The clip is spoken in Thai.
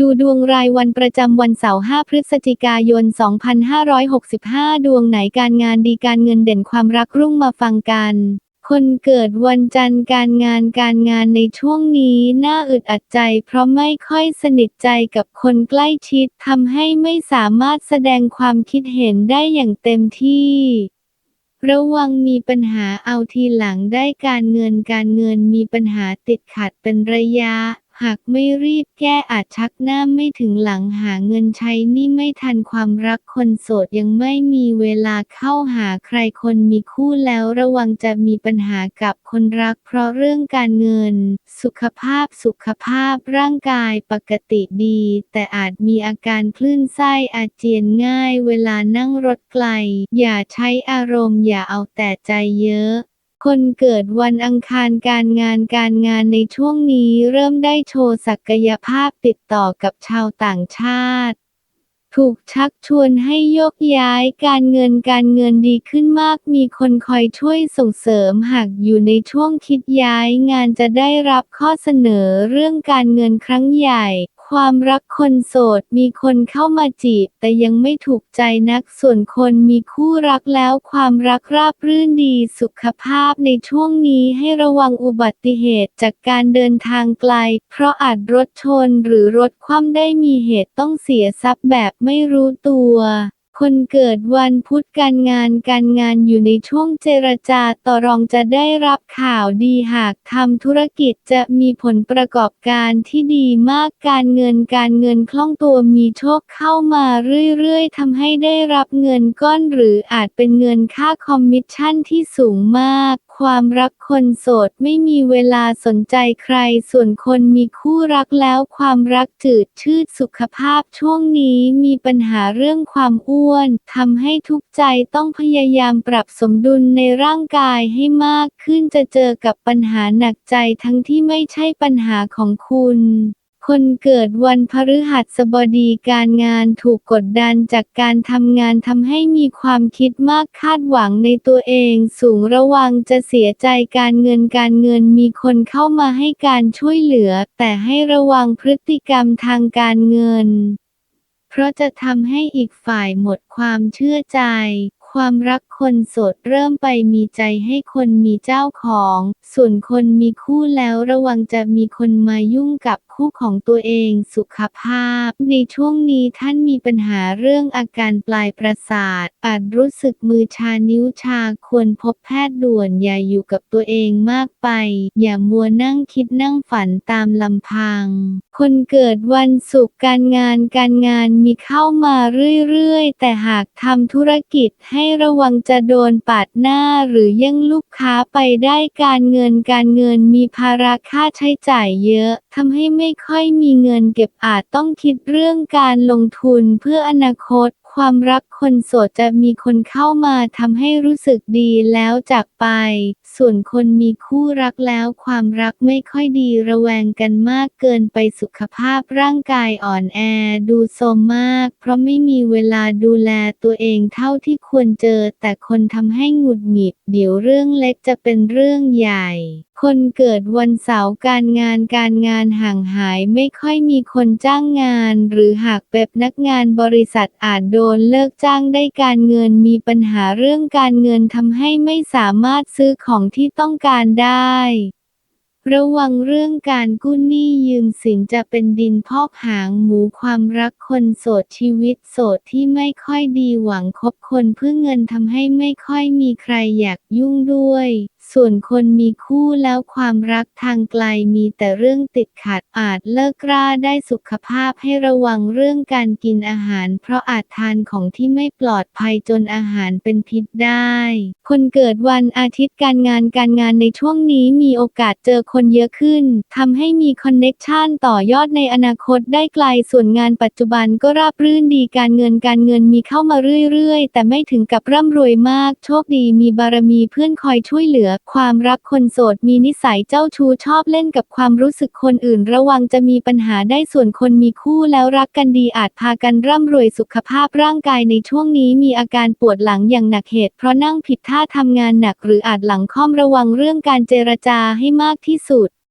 ดูดวงรายวันประจำวันเสาร์ 5 พฤศจิกายน 2565 ดวงไหนการงานดีการเงินเด่นความรักรุ่งมาฟังกัน คนเกิดวันจันทร์การงานการงานในช่วงนี้ น่าอึดอัดใจ เพราะไม่ค่อยสนิทใจกับคนใกล้ชิดทำให้ไม่สามารถแสดงความคิดเห็นได้อย่างเต็มที่ระวังมีปัญหาเอาทีหลังได้การเงินการเงินมีปัญหาติดขัดเป็นระยะ หากไม่รีบแก้อาจชักหน้าไม่ถึงหลังหาเงินใช้นี่ไม่ทันความรักคนโสดยังไม่มีเวลาเข้าหาใครคนมีคู่แล้วระวังจะมีปัญหากับคนรักเพราะเรื่องการเงิน สุขภาพสุขภาพร่างกายปกติดี แต่อาจมีอาการคลื่นไส้อาเจียนง่ายเวลานั่งรถไกล อย่าใช้อารมณ์อย่าเอาแต่ใจเยอะ คนเกิดวันอังคารการงานการงานในช่วงนี้เริ่มได้โชว์ศักยภาพติดต่อกับชาวต่างชาติ ถูกชักชวนให้โยกย้ายการเงินการเงินดีขึ้นมาก มีคนคอยช่วยส่งเสริมหากอยู่ในช่วงคิดย้ายงานจะได้รับข้อเสนอเรื่องการเงินครั้งใหญ่ ความรักคนโสดมีคนเข้ามาจีบ แต่ยังไม่ถูกใจนักส่วนคนมีคู่รักแล้วความรักราบรื่นดีสุขภาพในช่วงนี้ให้ระวังอุบัติเหตุจากการเดินทางไกล เพราะอาจรถชนหรือรถคว่ำได้มีเหตุต้องเสียทรัพย์แบบไม่รู้ตัว คนเกิดวันพุธการงานการงานอยู่ในช่วงเจรจาต่อรองจะได้รับข่าวดีหากทำธุรกิจจะมีผลประกอบการที่ดีมากการเงินการเงินคล่องตัวมีโชคเข้ามาเรื่อยๆทำให้ได้รับเงินก้อนหรืออาจเป็นเงินค่าคอมมิชชั่นที่สูงมาก ความรักคนโสดไม่มีเวลาสนใจใคร ส่วนคนมีคู่รักแล้วความรักจืดชืดสุขภาพช่วงนี้มีปัญหาเรื่องความอ้วนทำให้ทุกใจต้องพยายามปรับสมดุลในร่างกายให้มากขึ้นจะเจอกับปัญหาหนักใจทั้งที่ไม่ใช่ปัญหาของคุณ คนเกิดวันพฤหัสบดีการงานถูกกดดันจากการทำงานทำให้มีความคิดมากคาดหวังในตัวเองสูงระวังจะเสียใจการเงินการเงินมีคนเข้ามาให้การช่วยเหลือ แต่ให้ระวังพฤติกรรมทางการเงิน เพราะจะทำให้อีกฝ่ายหมดความเชื่อใจ ความรัก คนโสดเริ่มไปมีใจให้คนมีเจ้าของ ส่วนคนมีคู่แล้วระวังจะมีคนมายุ่งกับคู่ของตัวเองสุขภาพ ในช่วงนี้ท่านมีปัญหาเรื่องอาการปลายประสาท อาจรู้สึกมือชานิ้วชาควรพบแพทย์ด่วนอย่าอยู่กับตัวเองมากไป อย่ามัวนั่งคิดนั่งฝันตามลำพัง คนเกิดวันศุกร์การงานการงานมีเข้ามาเรื่อยๆ แต่หากทำธุรกิจให้ระวังจะจะโดนปาดหน้าหรือแย่งลูกค้าไปได้การเงินการเงินมีภาระค่าใช้จ่ายเยอะทำให้ไม่ค่อยมีเงินเก็บอาจต้องคิดเรื่องการลงทุนเพื่ออนาคต ความรักคนโสดจะมีคนเข้ามาทำให้รู้สึกดีแล้วจากไป ส่วนคนมีคู่รักแล้วความรักไม่ค่อยดีระแวงกันมากเกินไปสุขภาพร่างกายอ่อนแอดูโทรมมาก เพราะไม่มีเวลาดูแลตัวเองเท่าที่ควรเจอ แต่คนทำให้หงุดหงิด เดี๋ยวเรื่องเล็กจะเป็นเรื่องใหญ่ คนเกิดวันเสาร์การงานการงานห่างหายไม่ค่อยมีคนจ้างงาน หรือหากเป็นนักงานบริษัทอาจโดนเลิกจ้างได้การเงินมีปัญหาเรื่องการเงินทำให้ไม่สามารถซื้อของที่ต้องการได้ ระวังเรื่องการกู้หนี้ยืมสินจะเป็นดินพอกหางหมูความรักคนโสดชีวิตโสดที่ไม่ค่อยดีหวังคบคนเพื่อเงินทำให้ไม่ค่อยมีใครอยากยุ่งด้วย ส่วนคนมีคู่แล้วความรักทางไกลมีแต่เรื่องติดขัดอาจเลิกกล้าได้สุขภาพให้ระวังเรื่องการกินอาหาร เพราะอาจทานของที่ไม่ปลอดภัยจนอาหารเป็นพิษได้ คนเกิดวันอาทิตย์การงานการงานในช่วงนี้มีโอกาสเจอคนเยอะขึ้นทำให้มีคอนเน็กชันต่อยอดในอนาคตได้ไกลส่วนงานปัจจุบันก็ราบรื่นดีการเงินการเงินมีเข้ามาเรื่อยๆ แต่ไม่ถึงกับร่ำรวยมาก โชคดีมีบารมีเพื่อนคอยช่วยเหลือความรักคนโสดมีนิสัยเจ้าชู้ชอบเล่นกับความรู้สึกคนอื่นระวังจะมีปัญหาได้ส่วนคนมีคู่แล้วรักกันดีอาจพากันร่ำรวยสุขภาพร่างกายในช่วงนี้มีอาการปวดหลังอย่างหนักเหตุ เพราะนั่งผิดท่าทำงานหนักหรืออาจหลังค่อมระวังเรื่องการเจรจาให้มากที่สุด